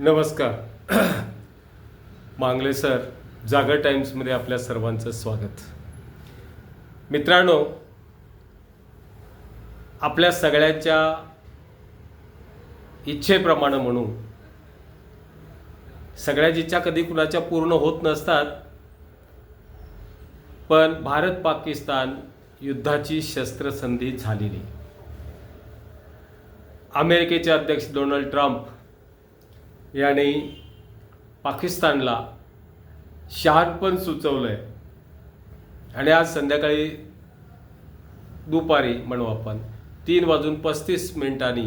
नमस्कार. मांगले सर जागर टाईम्समध्ये आपल्या सर्वांचं स्वागत. मित्रांनो आपल्या सगळ्यांच्या इच्छेप्रमाणे म्हणून सगळ्याच इच्छा कधी कुणाच्या पूर्ण होत नसतात पण भारत पाकिस्तान युद्धाची शस्त्रसंधी झालेली. अमेरिकेचे अध्यक्ष डोनाल्ड ट्रम्प याने पाकिस्तानला शहाणपण आहे आणि आज संध्याकाळी दुपारी म्हणू आपण तीन वाजून पस्तीस मिनिटांनी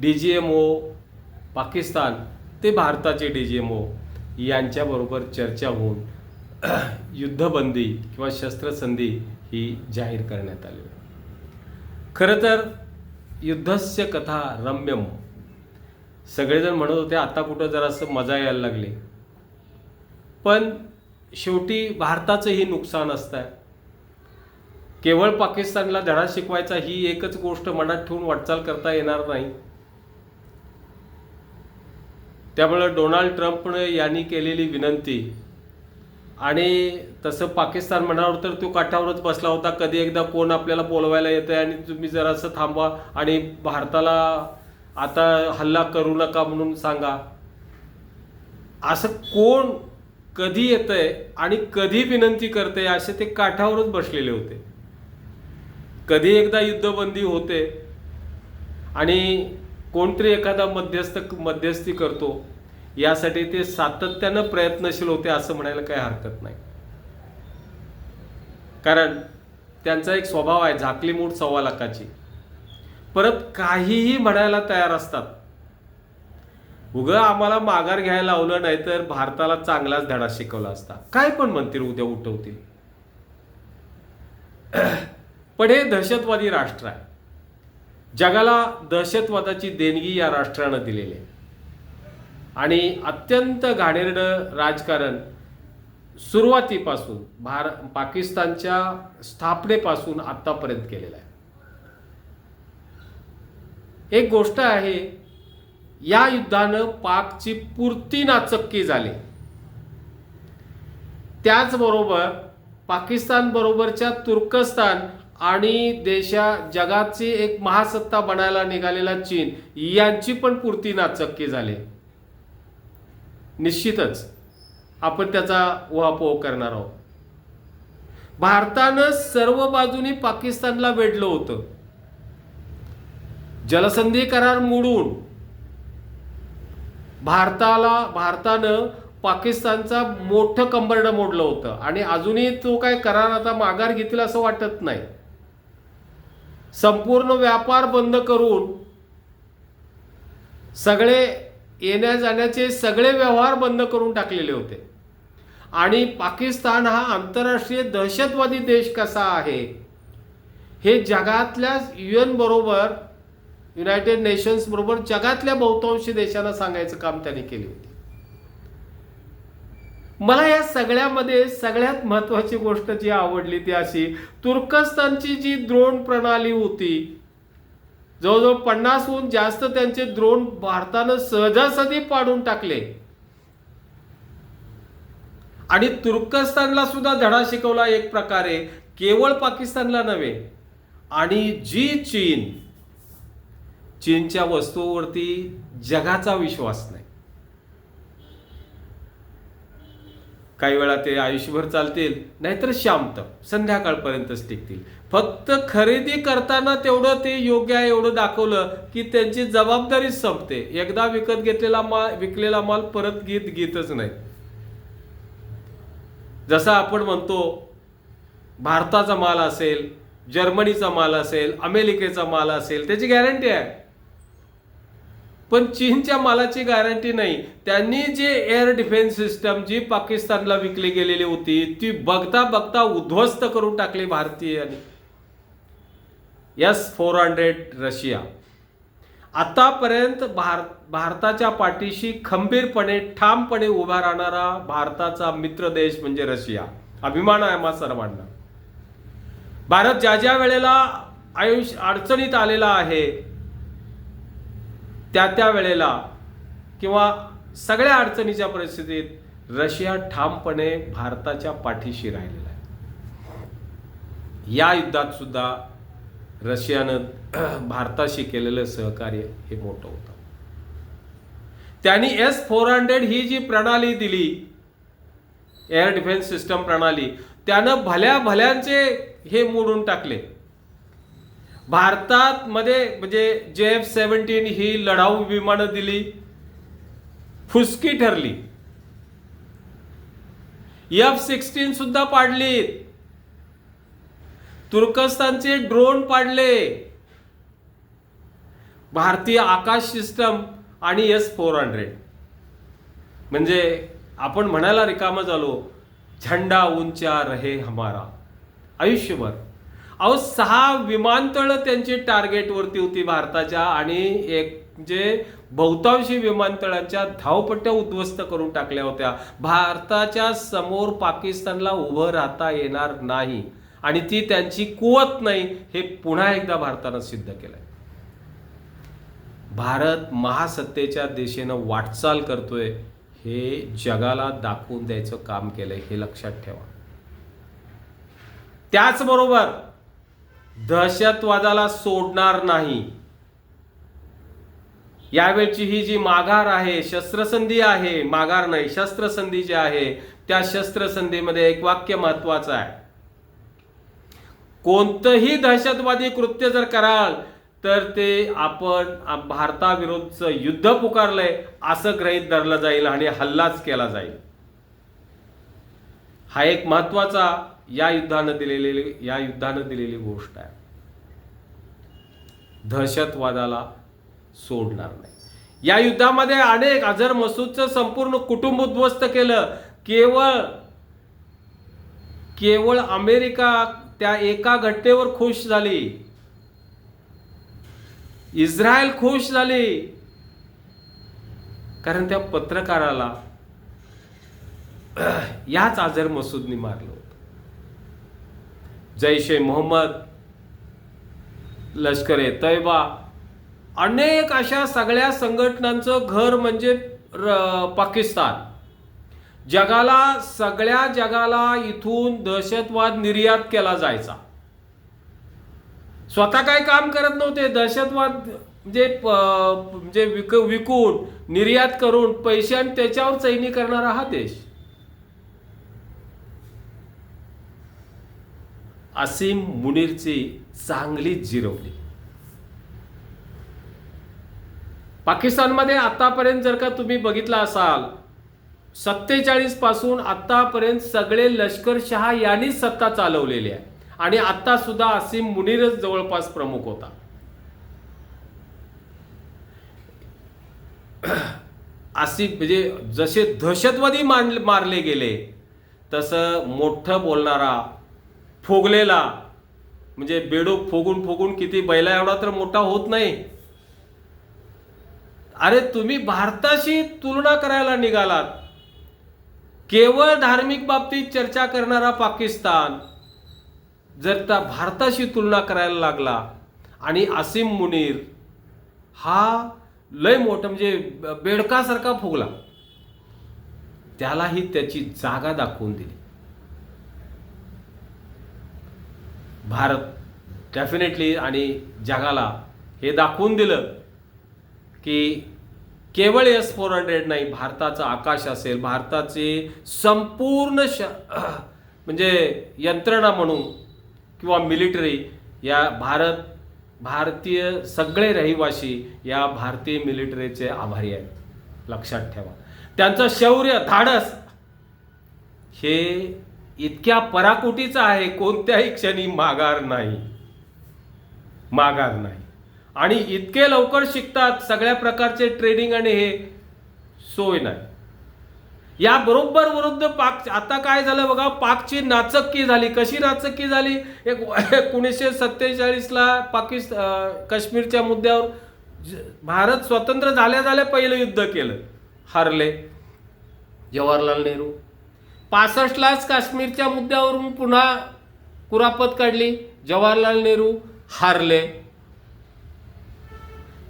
D G M O Pakistan ते भारताचे डी जी एम ओ यांच्याबरोबर चर्चा होऊन युद्धबंदी किंवा शस्त्रसंधी ही जाहीर करण्यात आली. खरं तर युद्धस्य कथा रम्यम सगळेजण म्हणत होते आता कुठं जरासं मजा यायला लागली. पण शेवटी भारताचंही नुकसान असतं केवळ पाकिस्तानला धडा शिकवायचा ही एकच गोष्ट मनात ठेवून वाटचाल करता येणार नाही. त्यामुळं डोनाल्ड ट्रम्पने यांनी केलेली विनंती. आणि तसं पाकिस्तान म्हणावर तर तो काठावरच बसला होता. कधी एकदा कोण आपल्याला बोलवायला येतं आणि तुम्ही जरासं थांबा आणि भारताला आता हल्ला करू नका म्हणून सांगा. असं कोण कधी येतंय आणि कधी विनंती करते असे ते काठावरच बसलेले होते. कधी एकदा युद्धबंदी होते आणि कोणतरी एखादा मध्यस्थ मध्यस्थी करतो यासाठी ते सातत्यानं प्रयत्नशील होते असं म्हणायला काही हरकत नाही. कारण त्यांचा एक स्वभाव आहे झाकली मूठ सव्वा लाखाची. परत काहीही म्हणायला तयार असतात. उगं आम्हाला माघार घ्यायला लावलं नाही तर भारताला चांगलाच धडा शिकवला असता. काय पण म्हणतील उद्या उठवतील. पण हे दहशतवादी राष्ट्र आहे. जगाला दहशतवादाची देणगी या राष्ट्रानं दिलेली आहे. आणि अत्यंत घाणेरडं राजकारण सुरुवातीपासून भार पाकिस्तानच्या स्थापनेपासून आतापर्यंत केलेलं आहे. एक गोष्ट आहे या युद्धानं पाकची पूर्ती नाचक्की झाली. त्याचबरोबर पाकिस्तान बरोबरच्या तुर्कस्तान आणि देशा जगाची एक महासत्ता बनायला निघालेला चीन यांची पण पूर्ती नाचक्की झाली. निश्चितच आपण त्याचा उहापोह करणार आहोत. भारतानं सर्व बाजूनी पाकिस्तानला वेढलं होतं. जलसंधी करार मोडून भारताला भारतानं पाकिस्तानचा मोठं कंबरडं मोडलं होतं. आणि अजूनही तो काय करार आता माघार घेतील असं वाटत नाही. संपूर्ण व्यापार बंद करून सगळे येण्या जाण्याचे सगळे व्यवहार बंद करून टाकलेले होते. आणि पाकिस्तान हा आंतरराष्ट्रीय दहशतवादी देश कसा आहे? हे जगातल्या युएन बरोबर युनायटेड नेशन्स बरोबर जगातल्या बहुतांशी देशांना सांगायचं काम त्यांनी केले होते. मला या सगळ्यामध्ये सगळ्यात महत्वाची गोष्ट जी आवडली ती अशी तुर्कस्तानची जी द्रोण प्रणाली होती जवळजवळ पन्नासहून जास्त त्यांचे द्रोण भारतानं सहजासहजी पाडून टाकले. आणि तुर्कस्तानला सुद्धा धडा शिकवला एक प्रकारे केवळ पाकिस्तानला नव्हे आणि जी चीन चीनच्या वस्तूवरती जगाचा विश्वास नाही. काही वेळा ते आयुष्यभर चालतील नाहीतर शांत संध्याकाळपर्यंतच टिकतील. फक्त खरेदी करताना तेवढं ते योग्य आहे एवढं दाखवलं की त्यांची जबाबदारीच संपते. एकदा विकत घेतलेला माल विकलेला माल परत घेत घेतच नाही. जसा आपण म्हणतो भारताचा माल असेल जर्मनीचा माल असेल अमेरिकेचा माल असेल त्याची गॅरंटी आहे. पण चीनच्या मालाची गॅरंटी नाही. त्यांनी जे एअर डिफेन्स सिस्टम जी पाकिस्तानला विकली गेलेली होती ती बघता बघता उद्ध्वस्त करून टाकली भारतीयांनी. S four hundred Russia. आतापर्यंत भार भारताच्या पाठीशी खंबीरपणे ठामपणे उभा राहणारा भारताचा मित्र देश म्हणजे रशिया. अभिमान आहे आम्हा सर्वांना. भारत ज्या ज्या वेळेला आयुष्य अडचणीत आलेला आहे त्या त्या वेळेला किंवा सगळ्या अडचणीच्या परिस्थितीत रशिया ठामपणे भारताच्या पाठीशी राहिलेला आहे. या युद्धात सुद्धा रशियानं भारताशी केलेलं सहकार्य हे मोठं होतं. त्यांनी एस फोर हंड्रेड ही जी प्रणाली दिली एअर डिफेन्स सिस्टम प्रणाली त्यानं भल्या भल्यांचे हे मोडून टाकले. भारतात मध्ये म्हणजे जे एफ सेव्हन्टीन ही लढाऊ विमानं दिली फुसकी ठरली. एफ सिक्स्टीन सुद्धा पाडली. तुर्कस्तानचे ड्रोन पाडले. भारतीय आकाश सिस्टम आणि एस फोर हंड्रेड. म्हणजे आपण म्हणायला रिकामं झालो झंडा उंचा रहे हमारा. आयुष्यभर. अहो सहा विमानतळं त्यांची टार्गेटवरती होती भारताच्या आणि एक जे बहुतांशी विमानतळांच्या धावपट्ट्या उद्ध्वस्त करून टाकल्या होत्या. भारताच्या समोर पाकिस्तानला उभं राहता येणार नाही आणि ती त्यांची कुवत नाही हे पुन्हा एकदा भारतानं सिद्ध केलंय. भारत महासत्तेच्या दिशेनं वाटचाल करतोय हे जगाला दाखवून द्यायचं काम केलंय हे लक्षात ठेवा. त्याचबरोबर दहशतवादाला सोडणार नाही. यावेळची ही जी माघार आहे शस्त्रसंधी आहे माघार नाही शस्त्रसंधी जी आहे त्या शस्त्रसंधीमध्ये एक वाक्य महत्वाचं आहे. कोणतंही दहशतवादी कृत्य जर कराल तर ते आपण भारताविरोधचं भारताविरुद्धचं युद्ध पुकारलंय असं ग्रहीत धरलं जाईल आणि हल्लाच केला जाईल. हा एक महत्त्वाचा या युद्धानं दिलेली या युद्धानं दिलेली गोष्ट आहे. दहशतवादाला सोडणार नाही. या युद्धामध्ये अनेक अझर मसूदचं संपूर्ण कुटुंब उद्ध्वस्त केलं. केवळ केवळ अमेरिका त्या एका घटनेवर खुश झाली. इस्रायल खुश झाली. कारण त्या पत्रकाराला याच आझर मसूदनी मारलं जैश ए मोहम्मद लष्कर ए तैबा अनेक अशा सगळ्या संघटनांचं घर म्हणजे र- पाकिस्तान. जगाला सगळ्या जगाला इथून दहशतवाद निर्यात केला जायचा. स्वतः काय काम करत नव्हते दहशतवाद म्हणजे म्हणजे विक विकून निर्यात करून पैसे आणि त्याच्यावर चैनी करणारा हा देश. असीम मुनीरची चांगली जिरवली. पाकिस्तानमध्ये आतापर्यंत जर का तुम्ही बघितला असाल सत्तेचाळीसपासून आतापर्यंत सगळे लष्कर शहा यांनीच सत्ता चालवलेली आहे. आणि आता सुद्धा असीम मुनीरच जवळपास प्रमुख होता. असीम म्हणजे जसे दहशतवादी मान मारले गेले तसं मोठं बोलणारा फोगलेला. म्हणजे बेडूक फोगून फोगून किती बैला एवढा तर मोठा होत नाही. अरे तुम्ही भारताशी तुलना करायला निघालात. केवळ धार्मिक बाबतीत चर्चा करणारा पाकिस्तान जर त्या भारताशी तुलना करायला लागला आणि असीम मुनीर हा लय मोठं म्हणजे बेडकासारखा फुगला. त्यालाही त्याची जागा दाखवून दिली. भारत डेफिनेटली आणि जगाला हे दाखवून दिलं की केवळ एस फोर हंड्रेड नाही भारताचं आकाश असेल भारताचे संपूर्ण श म्हणजे यंत्रणा म्हणून किंवा मिलिटरी या भारत भारतीय सगळे रहिवासी या भारतीय मिलिटरीचे आभारी आहेत. लक्षात ठेवा. त्यांचं शौर्य धाडस हे इतक्या पराकोटीचा आहे कोणत्याही क्षणी माघार नाही. माघार नाही. आणि इतके लवकर शिकतात सगळ्या प्रकारचे ट्रेनिंग आणि हे सोय नाही. या बरोबर विरुद्ध पाक आता काय झालं बघा पाकची नाचक्की झाली. कशी नाचक्की झाली? एक एकोणीसशे सत्तेचाळीसला पाकिस्तान काश्मीरच्या मुद्द्यावर भारत स्वतंत्र झाल्या झाल्या पहिलं युद्ध केलं. हरले. जवाहरलाल नेहरू. पासष्टलाच काश्मीरच्या मुद्द्यावरून पुन्हा कुरापत काढली. जवाहरलाल नेहरू हारले.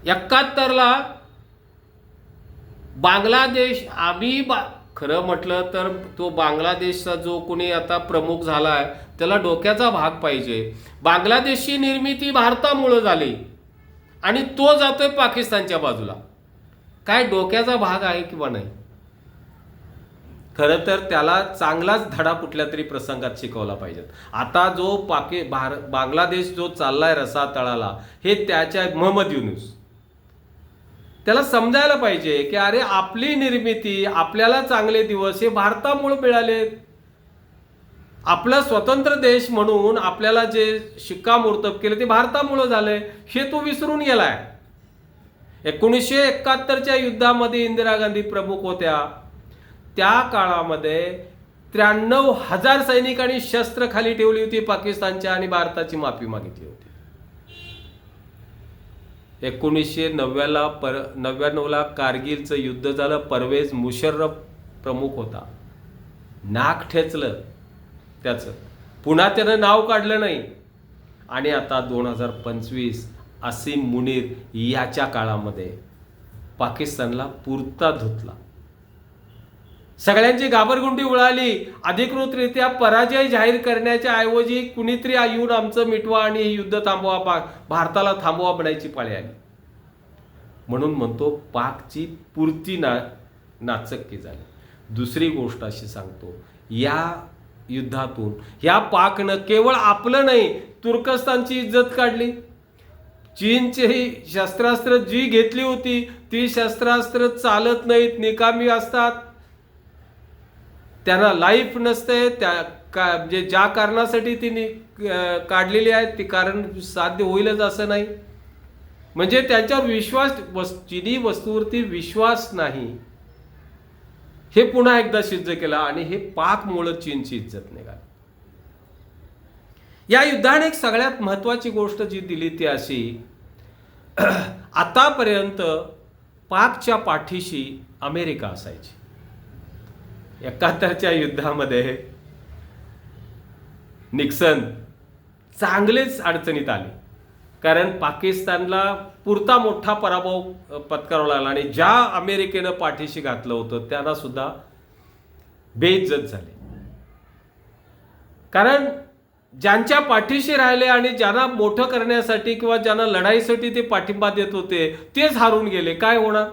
एकाहत्तरला बांगलादेश आम्ही बा खरं म्हटलं तर तो बांगलादेशचा जो कोणी आता प्रमुख झाला आहे त्याला डोक्याचा भाग पाहिजे. बांगलादेशची निर्मिती भारतामुळं झाली आणि तो जातोय पाकिस्तानच्या बाजूला. काय डोक्याचा भाग आहे किंवा नाही? खरं तर त्याला चांगलाच धडा कुठल्या तरी प्रसंगात शिकवला पाहिजेत आता जो पाकि भार बांगलादेश जो चाललाय रसा तळाला हे त्याच्या महमद युनुस. त्याला समजायला पाहिजे की अरे आपली निर्मिती आपल्याला चांगले दिवस हे भारतामुळे मिळाले आपला स्वतंत्र देश म्हणून आपल्याला जे शिक्कामोर्तब केलं ते भारतामुळं झालंय हे तो विसरून गेलाय. एकोणीसशे एकाहत्तरच्या युद्धामध्ये इंदिरा गांधी प्रमुख होत्या. त्या काळामध्ये त्र्याण्णव हजार सैनिकांनी शस्त्र खाली ठेवली होती पाकिस्तानच्या आणि भारताची माफी मागितली होती. एकोणीसशे नव्याला पर नव्याण्णवला कारगिलचं युद्ध झालं. परवेज मुशर्रफ प्रमुख होता. नाक ठेचलं त्याचं. पुन्हा त्यानं नाव काढलं नाही. आणि आता दोन हजार पंचवीस असीम मुनीर याच्या काळामध्ये पाकिस्तानला पुरता धुतला. सगळ्यांची घाबरगुंडी उडाली. अधिकृतरित्या पराजय जाहीर करण्याच्या ऐवजी कुणीतरी येऊन आमचं मिटवा आणि हे युद्ध थांबवा पाक. भारताला थांबवा बनायची पाळी आली. म्हणून म्हणतो पाकची पूर्ती ना नाचक्की झाली. दुसरी गोष्ट अशी सांगतो या युद्धातून या पाकनं केवळ आपलं नाही तुर्कस्तानची इज्जत काढली. चीनची ही शस्त्रास्त्र जी घेतली होती ती शस्त्रास्त्र चालत नाहीत निकामी असतात. त्यांना लाईफ नसते त्या का म्हणजे ज्या कारणासाठी तिने काढलेली आहेत ती कारण साध्य होईलच असं नाही. म्हणजे त्याच्यावर विश्वास वस् चिनी वस्तूवरती विश्वास नाही. हे पुन्हा एकदा सिद्ध केलं आणि हे पाकमुळं चीनची इज्जत निघाली. या युद्धाने एक सगळ्यात महत्वाची गोष्ट जी दिली ती अशी आतापर्यंत पाकच्या पाठीशी अमेरिका असायची. एकाहत्तरच्या युद्धामध्ये निक्सन चांगलेच अडचणीत आले. कारण पाकिस्तानला पुरता मोठा पराभव पत्करावा लागला आणि ज्या अमेरिकेनं पाठीशी घातलं होतं त्यांना सुद्धा बेइज्जत झाली. कारण ज्यांच्या पाठीशी राहिले आणि ज्यांना मोठं करण्यासाठी किंवा ज्यांना लढाईसाठी ते पाठिंबा देत होते तेच हारून गेले. काय होणार?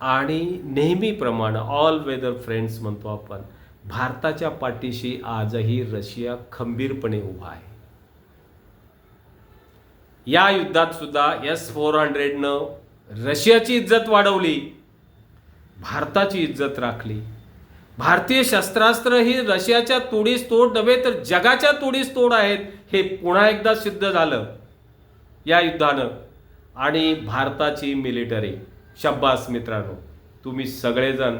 आणि नेहमीप्रमाणे ऑल वेदर फ्रेंड्स म्हणतो आपण भारताच्या पाठीशी आजही रशिया खंबीरपणे उभा आहे. या युद्धात सुद्धा एस फोर हंड्रेडनं रशियाची इज्जत वाढवली भारताची इज्जत राखली. भारतीय शस्त्रास्त्र ही रशियाच्या तोडीस तोड नव्हे तर जगाच्या तोडीस तोड आहेत हे पुन्हा एकदा सिद्ध झालं या युद्धानं. आणि भारताची मिलिटरी शब्बास मित्रांनो. तुम्ही सगळेजण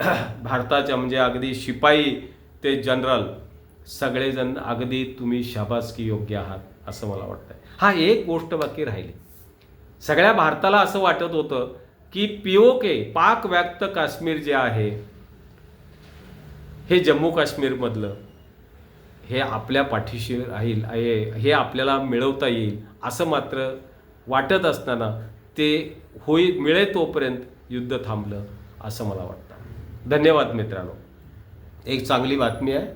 भारताच्या म्हणजे अगदी शिपाई ते जनरल सगळेजण अगदी तुम्ही शाबासकी योग्य आहात असं मला वाटतंय. हा एक गोष्ट बाकी राहिली. सगळ्या भारताला असं वाटत होतं की पीओके पाक व्याप्त काश्मीर जे आहे हे जम्मू काश्मीरमधलं हे आपल्या पाठीशी राहील हे हे आपल्याला मिळवता येईल असं मात्र वाटत असताना ते होई मिळेल तोपर्यंत युद्ध थांबलं असं मला वाटतं. धन्यवाद मित्रांनो. एक चांगली बातमी आहे.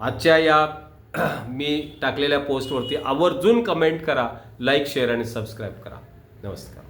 आजच्या या मी टाकलेल्या पोस्टवरती आवर्जून कमेंट करा लाईक शेअर आणि सबस्क्राईब करा. नमस्कार.